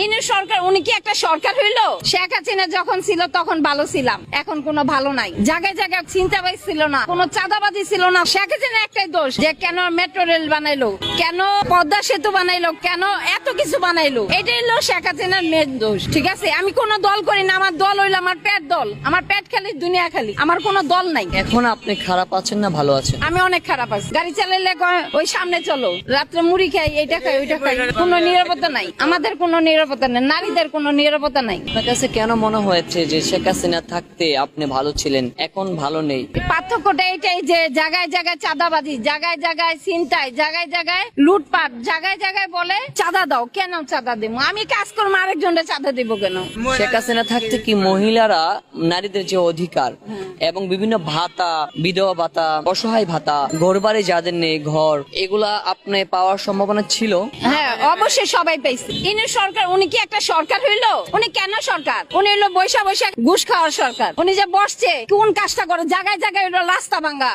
ইনি সরকার উনি কি একটা সরকার হইল? শেখ হাসিনা যখন ছিল তখন ভালো ছিলাম। এখন কোনো ভালো নাই। জায়গায় জায়গায় চিন্তাবাই ছিল না। কোনো চাঁদাবাজি ছিল না। শেখ হাসিনা একটাই দোষ যে কেন মেট্রো রেল বানাইলো? কেন পদ্মা সেতু বানাইলো? কেন এত কিছু বানাইলো? এটাই হলো শেখ হাসিনার মেন দোষ ঠিক আছে? আমি কোনো দল করি না। আমার দল হইল আমার পেট দল। আমার পেট খালি দুনিয়া খালি। আমার কোনো দল নাই। এখন আপনি খারাপ আছেন না ভালো আছেন? আমি অনেক খারাপ আছি। গাড়ি চালাইলে ওই সামনে চলো। রাত্রে মুড়ি খাই এইটা খাই ওইটা খাই। কোনো নিরাপত্তা নাই। আমাদের কোনো নিরাপত্তা নাই নারীদের কোনো নিরাপত্তা নাই। আপনার কাছে কেন মনে হয়েছে যে শেখ হাসিনা থাকতে আপনি ভালো ছিলেন এখন ভালো নেই? পার্থক্যটা এটাই যে জায়গায় জায়গায় চাঁদাবাজি জায়গায় জায়গায় চিন্তায় জায়গায় জায়গায় লুটপাট জায়গায় জায়গায় বলে চাঁদা দাও কেন চাঁদা দেবো? আমি কাজ করব আরেকজনের চাঁদা দিব কেন? শেখ হাসিনা থাকতে কি মহিলারা নারীদের যে অধিকার এবং বিভিন্ন ভাতা বিধবা ভাতা অসহায় ভাতা ঘর বাড়ি যাদের নেই ঘর এগুলা আপনি পাওয়ার সম্ভাবনা ছিল? হ্যাঁ অবশ্যই সবাই পেয়েছে। ইনি সরকার, উনি কি একটা সরকার হইল? উনি কেন সরকার? উনি হইল বৈশা বৈশাখ ঘুষ খাওয়ার সরকার। উনি যে বসছে, কোন কাজটা করে? জায়গায় জায়গায় হইল রাস্তা ভাঙ্গা